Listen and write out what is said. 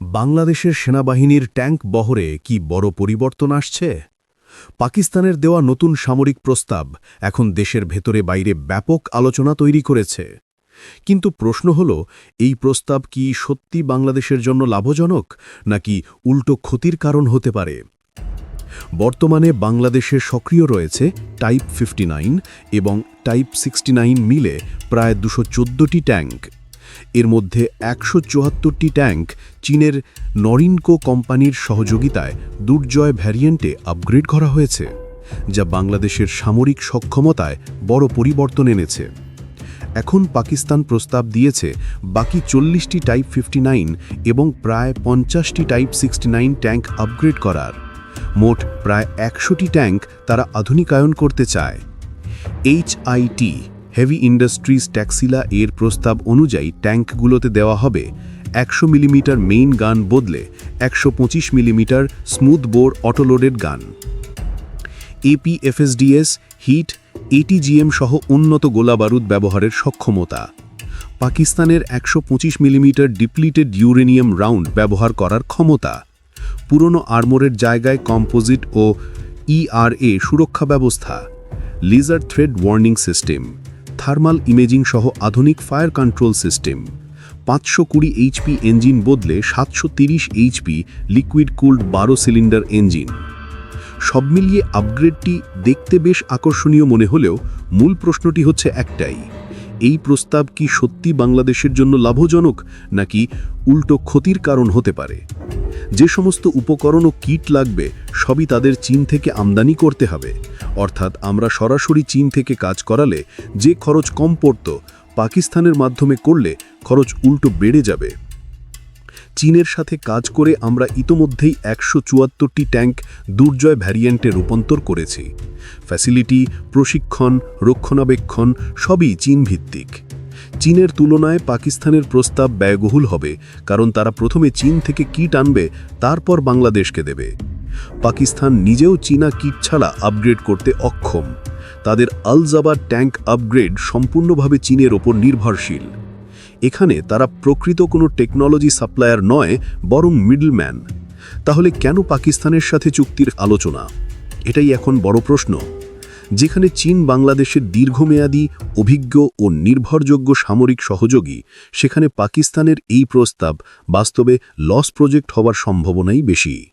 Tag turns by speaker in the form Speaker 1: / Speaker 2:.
Speaker 1: বাংলাদেশের সেনাবাহিনীর ট্যাঙ্ক বহরে কি বড় পরিবর্তন আসছে? পাকিস্তানের দেওয়া নতুন সামরিক প্রস্তাব এখন দেশের ভেতরে বাইরে ব্যাপক আলোচনা তৈরি করেছে। কিন্তু প্রশ্ন হল, এই প্রস্তাব কি সত্যি বাংলাদেশের জন্য লাভজনক, নাকি উল্টো ক্ষতির কারণ হতে পারে? বর্তমানে বাংলাদেশে সক্রিয় রয়েছে টাইপ ফিফটি এবং টাইপ সিক্সটি মিলে প্রায় দুশো ট্যাঙ্ক। এর মধ্যে একশো চুয়াত্তরটি ট্যাঙ্ক চীনের নরিনকো কোম্পানির সহযোগিতায় দুর্জয় ভ্যারিয়েন্টে আপগ্রেড করা হয়েছে, যা বাংলাদেশের সামরিক সক্ষমতায় বড় পরিবর্তন এনেছে। এখন পাকিস্তান প্রস্তাব দিয়েছে বাকি চল্লিশটি টাইপ ফিফটি এবং প্রায় পঞ্চাশটি টাইপ সিক্সটি ট্যাঙ্ক আপগ্রেড করার। মোট প্রায় একশোটি ট্যাঙ্ক তারা আধুনিকায়ন করতে চায়। এইচআইটি হেভি ইন্ডাস্ট্রিজ ট্যাক্সিলা এর প্রস্তাব অনুযায়ী ট্যাঙ্কগুলোতে দেওয়া হবে একশো মিলিমিটার মেইন গান বদলে একশো পঁচিশ মিলিমিটার স্মুথ বোর অটোলোডেড গান এপিএফএসডিএস হিট এটিজিএম সহ উন্নত গোলাবারুদ ব্যবহারের সক্ষমতা। পাকিস্তানের একশো পঁচিশ মিলিমিটার ডিপ্লিটেড ইউরেনিয়াম রাউন্ড ব্যবহার করার ক্ষমতা। পুরনো আর্মোরের জায়গায় কম্পোজিট ও ইআরএ সুরক্ষা ব্যবস্থা। Laser threat warning system thermal imaging সহ আধুনিক ফায়ার কন্ট্রোল সিস্টেম পাঁচশো কুড়ি এইচপি ইঞ্জিন বদলে সাতশো তিরিশ এইচপি লিকুইড কুল্ড বারো সিলিন্ডার ইঞ্জিন সব মিলিয়ে আপগ্রেডটি দেখতে বেশ আকর্ষণীয় মনে হলেও মূল প্রশ্নটি হচ্ছে একটাই। এই প্রস্তাব কি সত্যি বাংলাদেশের জন্য লাভজনক, নাকি উল্টো ক্ষতির কারণ হতে পারে? যে সমস্ত উপকরণ ও কিট লাগবে, সবই তাদের চীন থেকে আমদানি করতে হবে। অর্থাৎ আমরা সরাসরি চীন থেকে কাজ করালে যে খরচ কম পড়ত, পাকিস্তানের মাধ্যমে করলে খরচ উল্টো বেড়ে যাবে। চীনের সাথে কাজ করে আমরা ইতোমধ্যেই একশো চুয়াত্তরটি ট্যাঙ্ক দুর্জয় ভ্যারিয়েন্টে রূপান্তর করেছি। ফ্যাসিলিটি, প্রশিক্ষণ, রক্ষণাবেক্ষণ সবই চীন ভিত্তিক চীনের তুলনায় পাকিস্তানের প্রস্তাব ব্যয়বহুল হবে, কারণ তারা প্রথমে চীন থেকে কিট আনবে, তারপর বাংলাদেশকে দেবে। পাকিস্তান নিজেও চীনা কিট ছাড়া আপগ্রেড করতে অক্ষম। তাদের আলজাবার ট্যাঙ্ক আপগ্রেড সম্পূর্ণভাবে চীনের ওপর নির্ভরশীল। এখানে তারা প্রকৃত কোনো টেকনোলজি সাপ্লায়ার নয়, বরং মিডলম্যান তাহলে কেন পাকিস্তানের সাথে চুক্তির আলোচনা? এটাই এখন বড় প্রশ্ন। যেখানে চীন বাংলাদেশের দীর্ঘমেয়াদী, অভিজ্ঞ ও নির্ভরযোগ্য সামরিক সহযোগী, সেখানে পাকিস্তানের এই প্রস্তাব বাস্তবে লস প্রজেক্ট হওয়ার সম্ভাবনাই বেশি।